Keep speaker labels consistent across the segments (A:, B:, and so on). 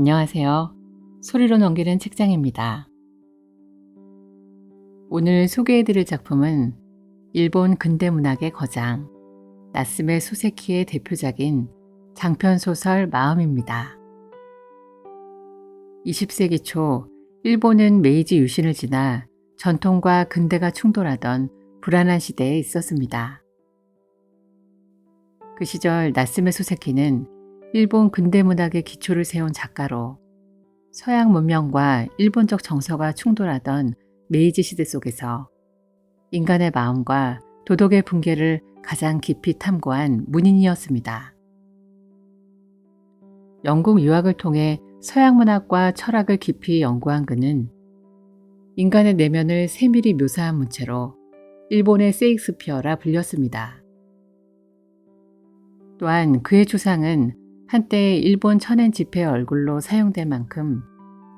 A: 안녕하세요. 소리로 넘기는 책장입니다. 오늘 소개해드릴 작품은 일본 근대문학의 거장, 나스메 소세키의 대표작인 장편소설 마음입니다. 20세기 초 일본은 메이지 유신을 지나 전통과 근대가 충돌하던 불안한 시대에 있었습니다. 그 시절 나스메 소세키는 일본 근대 문학의 기초를 세운 작가로 서양 문명과 일본적 정서가 충돌하던 메이지 시대 속에서 인간의 마음과 도덕의 붕괴를 가장 깊이 탐구한 문인이었습니다. 영국 유학을 통해 서양 문학과 철학을 깊이 연구한 그는 인간의 내면을 세밀히 묘사한 문체로 일본의 세익스피어라 불렸습니다. 또한 그의 추상은 한때 일본 천엔 지폐의 얼굴로 사용될 만큼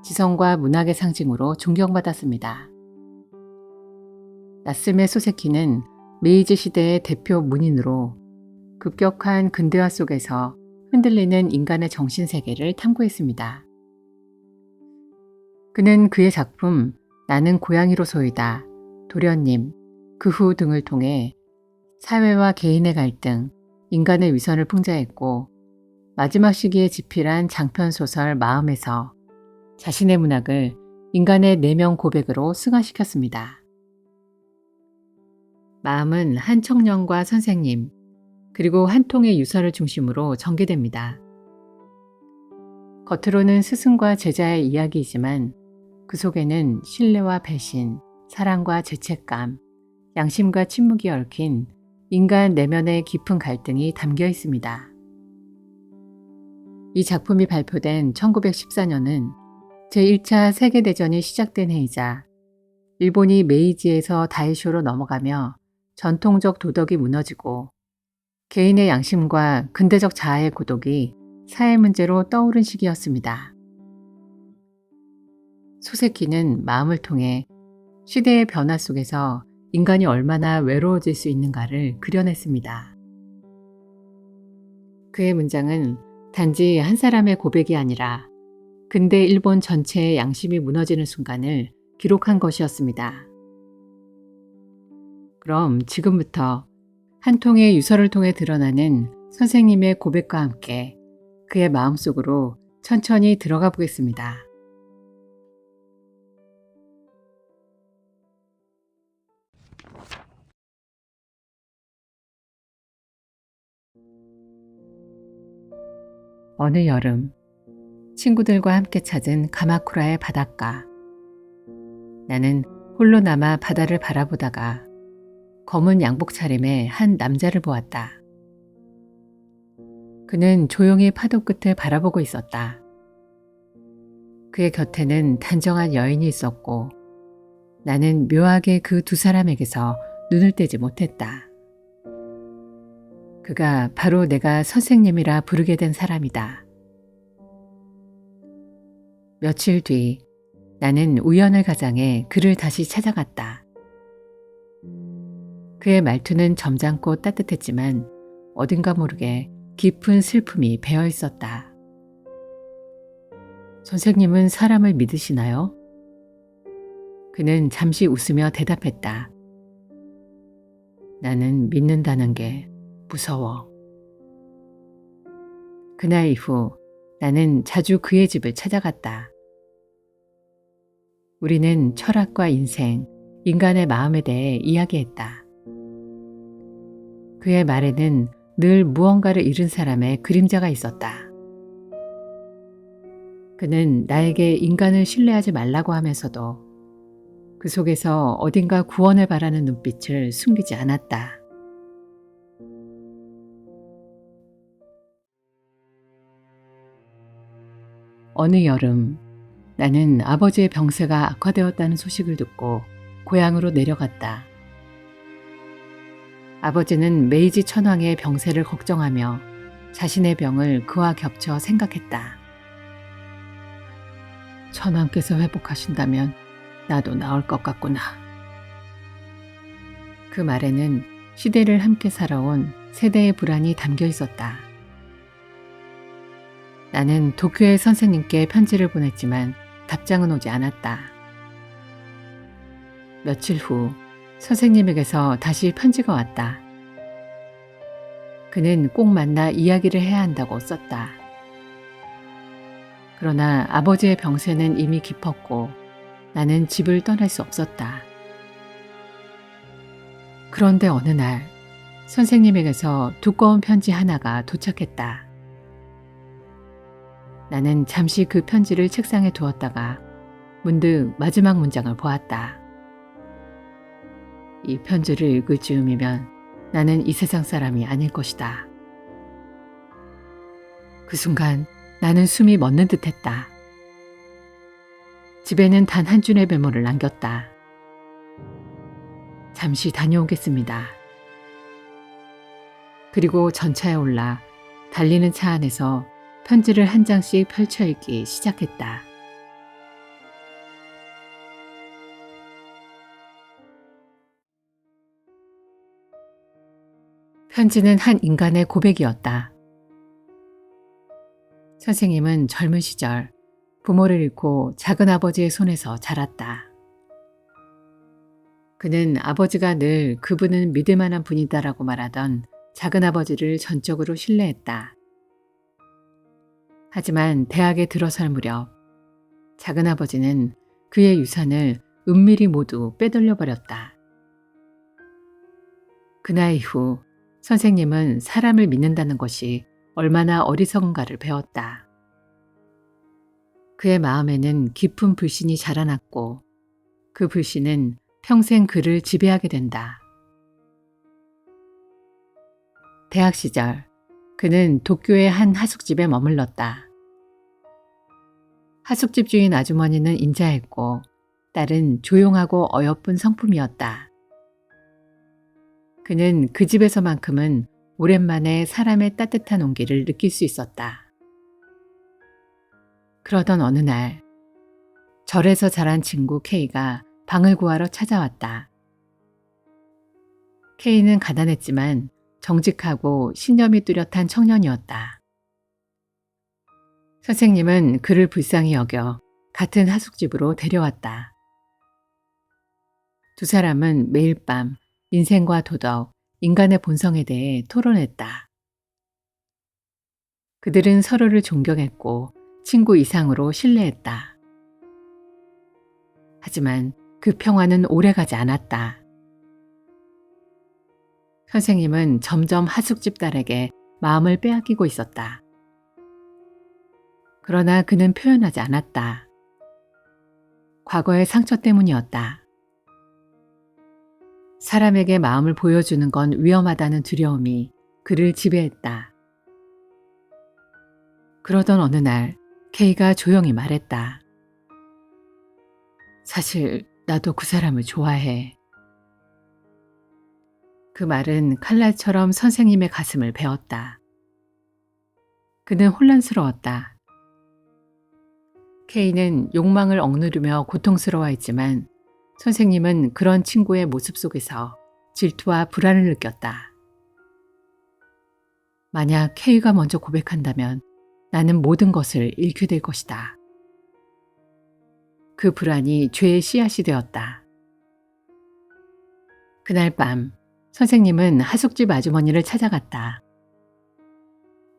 A: 지성과 문학의 상징으로 존경받았습니다. 나스메 소세키는 메이지 시대의 대표 문인으로 급격한 근대화 속에서 흔들리는 인간의 정신 세계를 탐구했습니다. 그는 그의 작품 나는 고양이로소이다, 도련님, 그 후 등을 통해 사회와 개인의 갈등, 인간의 위선을 풍자했고 마지막 시기에 집필한 장편소설 마음에서 자신의 문학을 인간의 내면 고백으로 승화시켰습니다. 마음은 한 청년과 선생님, 그리고 한 통의 유서를 중심으로 전개됩니다. 겉으로는 스승과 제자의 이야기이지만 그 속에는 신뢰와 배신, 사랑과 죄책감, 양심과 침묵이 얽힌 인간 내면의 깊은 갈등이 담겨 있습니다. 이 작품이 발표된 1914년은 제1차 세계대전이 시작된 해이자 일본이 메이지에서 다이쇼로 넘어가며 전통적 도덕이 무너지고 개인의 양심과 근대적 자아의 고독이 사회 문제로 떠오른 시기였습니다. 소세키는 마음을 통해 시대의 변화 속에서 인간이 얼마나 외로워질 수 있는가를 그려냈습니다. 그의 문장은 단지 한 사람의 고백이 아니라 근대 일본 전체의 양심이 무너지는 순간을 기록한 것이었습니다. 그럼 지금부터 한 통의 유서를 통해 드러나는 선생님의 고백과 함께 그의 마음속으로 천천히 들어가 보겠습니다. 어느 여름, 친구들과 함께 찾은 가마쿠라의 바닷가. 나는 홀로 남아 바다를 바라보다가 검은 양복 차림의 한 남자를 보았다. 그는 조용히 파도 끝을 바라보고 있었다. 그의 곁에는 단정한 여인이 있었고 나는 묘하게 그 두 사람에게서 눈을 떼지 못했다. 그가 바로 내가 선생님이라 부르게 된 사람이다. 며칠 뒤 나는 우연을 가장해 그를 다시 찾아갔다. 그의 말투는 점잖고 따뜻했지만 어딘가 모르게 깊은 슬픔이 배어 있었다. 선생님은 사람을 믿으시나요? 그는 잠시 웃으며 대답했다. 나는 믿는다는 게 무서워. 그날 이후 나는 자주 그의 집을 찾아갔다. 우리는 철학과 인생, 인간의 마음에 대해 이야기했다. 그의 말에는 늘 무언가를 잃은 사람의 그림자가 있었다. 그는 나에게 인간을 신뢰하지 말라고 하면서도 그 속에서 어딘가 구원을 바라는 눈빛을 숨기지 않았다. 어느 여름 나는 아버지의 병세가 악화되었다는 소식을 듣고 고향으로 내려갔다. 아버지는 메이지 천황의 병세를 걱정하며 자신의 병을 그와 겹쳐 생각했다. 천황께서 회복하신다면 나도 나을 것 같구나. 그 말에는 시대를 함께 살아온 세대의 불안이 담겨 있었다. 나는 도쿄의 선생님께 편지를 보냈지만 답장은 오지 않았다. 며칠 후 선생님에게서 다시 편지가 왔다. 그는 꼭 만나 이야기를 해야 한다고 썼다. 그러나 아버지의 병세는 이미 깊었고 나는 집을 떠날 수 없었다. 그런데 어느 날 선생님에게서 두꺼운 편지 하나가 도착했다. 나는 잠시 그 편지를 책상에 두었다가 문득 마지막 문장을 보았다. 이 편지를 읽을 즈음이면 나는 이 세상 사람이 아닐 것이다. 그 순간 나는 숨이 멎는 듯 했다. 집에는 단 한 줄의 메모를 남겼다. 잠시 다녀오겠습니다. 그리고 전차에 올라 달리는 차 안에서 편지를 한 장씩 펼쳐 읽기 시작했다. 편지는 한 인간의 고백이었다. 선생님은 젊은 시절 부모를 잃고 작은 아버지의 손에서 자랐다. 그는 아버지가 늘 그분은 믿을 만한 분이다라고 말하던 작은 아버지를 전적으로 신뢰했다. 하지만 대학에 들어설 무렵 작은 아버지는 그의 유산을 은밀히 모두 빼돌려 버렸다. 그날 이후 선생님은 사람을 믿는다는 것이 얼마나 어리석은가를 배웠다. 그의 마음에는 깊은 불신이 자라났고 그 불신은 평생 그를 지배하게 된다. 대학 시절 그는 도쿄의 한 하숙집에 머물렀다. 하숙집 주인 아주머니는 인자했고 딸은 조용하고 어여쁜 성품이었다. 그는 그 집에서만큼은 오랜만에 사람의 따뜻한 온기를 느낄 수 있었다. 그러던 어느 날, 절에서 자란 친구 K가 방을 구하러 찾아왔다. K는 가난했지만 정직하고 신념이 뚜렷한 청년이었다. 선생님은 그를 불쌍히 여겨 같은 하숙집으로 데려왔다. 두 사람은 매일 밤 인생과 도덕, 인간의 본성에 대해 토론했다. 그들은 서로를 존경했고 친구 이상으로 신뢰했다. 하지만 그 평화는 오래가지 않았다. 선생님은 점점 하숙집 딸에게 마음을 빼앗기고 있었다. 그러나 그는 표현하지 않았다. 과거의 상처 때문이었다. 사람에게 마음을 보여주는 건 위험하다는 두려움이 그를 지배했다. 그러던 어느 날 K가 조용히 말했다. 사실 나도 그 사람을 좋아해. 그 말은 칼날처럼 선생님의 가슴을 베었다. 그는 혼란스러웠다. K는 욕망을 억누르며 고통스러워했지만 선생님은 그런 친구의 모습 속에서 질투와 불안을 느꼈다. 만약 K가 먼저 고백한다면 나는 모든 것을 잃게 될 것이다. 그 불안이 죄의 씨앗이 되었다. 그날 밤 선생님은 하숙집 아주머니를 찾아갔다.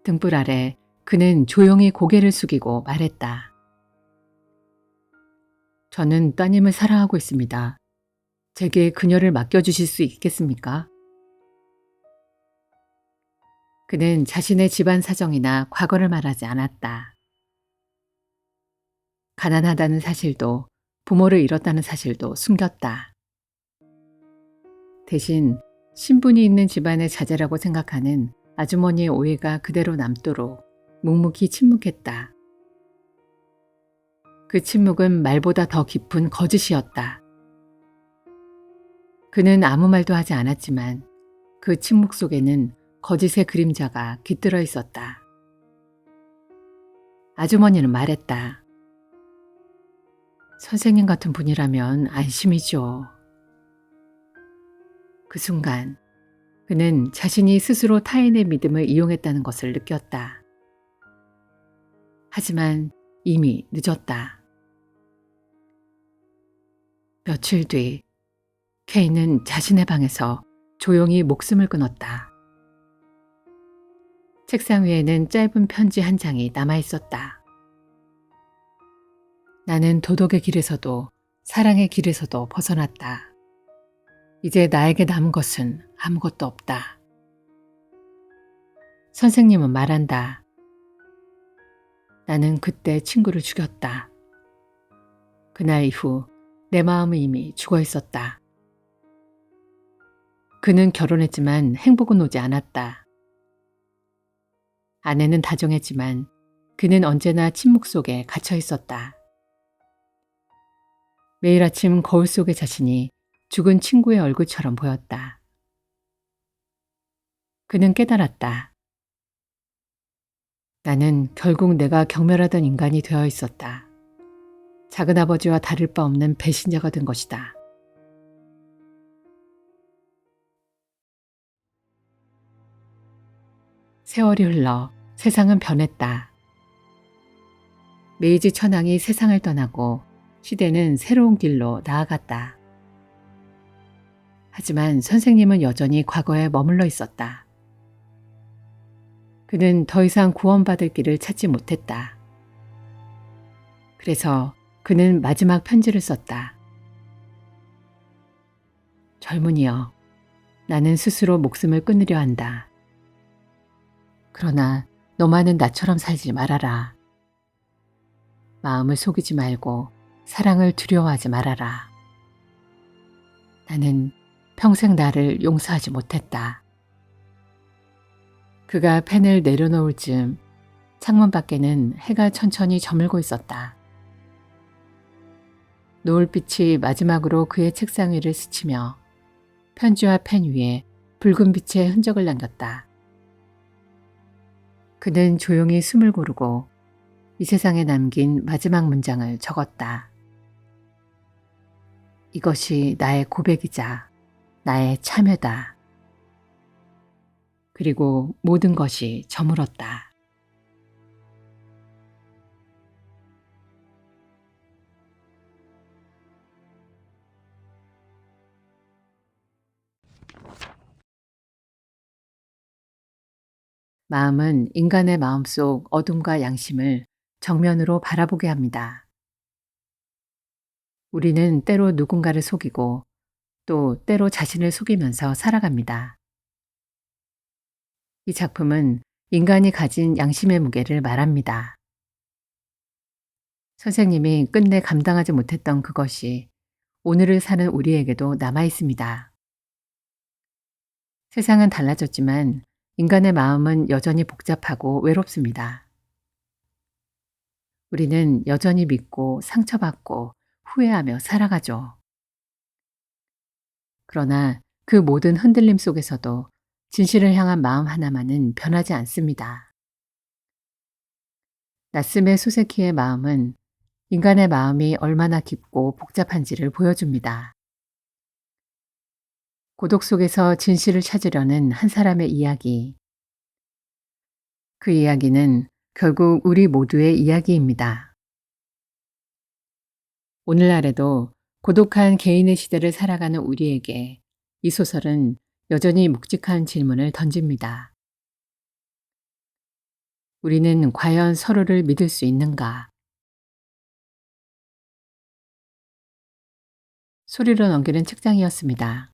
A: 등불 아래 그는 조용히 고개를 숙이고 말했다. 저는 따님을 사랑하고 있습니다. 제게 그녀를 맡겨주실 수 있겠습니까? 그는 자신의 집안 사정이나 과거를 말하지 않았다. 가난하다는 사실도 부모를 잃었다는 사실도 숨겼다. 대신 신분이 있는 집안의 자제라고 생각하는 아주머니의 오해가 그대로 남도록 묵묵히 침묵했다. 그 침묵은 말보다 더 깊은 거짓이었다. 그는 아무 말도 하지 않았지만 그 침묵 속에는 거짓의 그림자가 깃들어 있었다. 아주머니는 말했다. 선생님 같은 분이라면 안심이죠. 그 순간 그는 자신이 스스로 타인의 믿음을 이용했다는 것을 느꼈다. 하지만 이미 늦었다. 며칠 뒤 케이는 자신의 방에서 조용히 목숨을 끊었다. 책상 위에는 짧은 편지 한 장이 남아 있었다. 나는 도덕의 길에서도 사랑의 길에서도 벗어났다. 이제 나에게 남은 것은 아무것도 없다. 선생님은 말한다. 나는 그때 친구를 죽였다. 그날 이후 내 마음은 이미 죽어 있었다. 그는 결혼했지만 행복은 오지 않았다. 아내는 다정했지만 그는 언제나 침묵 속에 갇혀 있었다. 매일 아침 거울 속의 자신이 죽은 친구의 얼굴처럼 보였다. 그는 깨달았다. 나는 결국 내가 경멸하던 인간이 되어 있었다. 작은아버지와 다를 바 없는 배신자가 된 것이다. 세월이 흘러 세상은 변했다. 메이지 천황이 세상을 떠나고 시대는 새로운 길로 나아갔다. 하지만 선생님은 여전히 과거에 머물러 있었다. 그는 더 이상 구원받을 길을 찾지 못했다. 그래서 그는 마지막 편지를 썼다. 젊은이여, 나는 스스로 목숨을 끊으려 한다. 그러나 너만은 나처럼 살지 말아라. 마음을 속이지 말고 사랑을 두려워하지 말아라. 나는 평생 나를 용서하지 못했다. 그가 펜을 내려놓을 즈음 창문 밖에는 해가 천천히 저물고 있었다. 노을빛이 마지막으로 그의 책상 위를 스치며 편지와 펜 위에 붉은 빛의 흔적을 남겼다. 그는 조용히 숨을 고르고 이 세상에 남긴 마지막 문장을 적었다. 이것이 나의 고백이자 나의 참여다. 그리고 모든 것이 저물었다. 마음은 인간의 마음속 어둠과 양심을 정면으로 바라보게 합니다. 우리는 때로 누군가를 속이고 또 때로 자신을 속이면서 살아갑니다. 이 작품은 인간이 가진 양심의 무게를 말합니다. 선생님이 끝내 감당하지 못했던 그것이 오늘을 사는 우리에게도 남아 있습니다. 세상은 달라졌지만 인간의 마음은 여전히 복잡하고 외롭습니다. 우리는 여전히 믿고 상처받고 후회하며 살아가죠. 그러나 그 모든 흔들림 속에서도 진실을 향한 마음 하나만은 변하지 않습니다. 나스메 소세키의 마음은 인간의 마음이 얼마나 깊고 복잡한지를 보여줍니다. 고독 속에서 진실을 찾으려는 한 사람의 이야기. 그 이야기는 결국 우리 모두의 이야기입니다. 오늘날에도 고독한 개인의 시대를 살아가는 우리에게 이 소설은 여전히 묵직한 질문을 던집니다. 우리는 과연 서로를 믿을 수 있는가? 소리로 넘기는 책장이었습니다.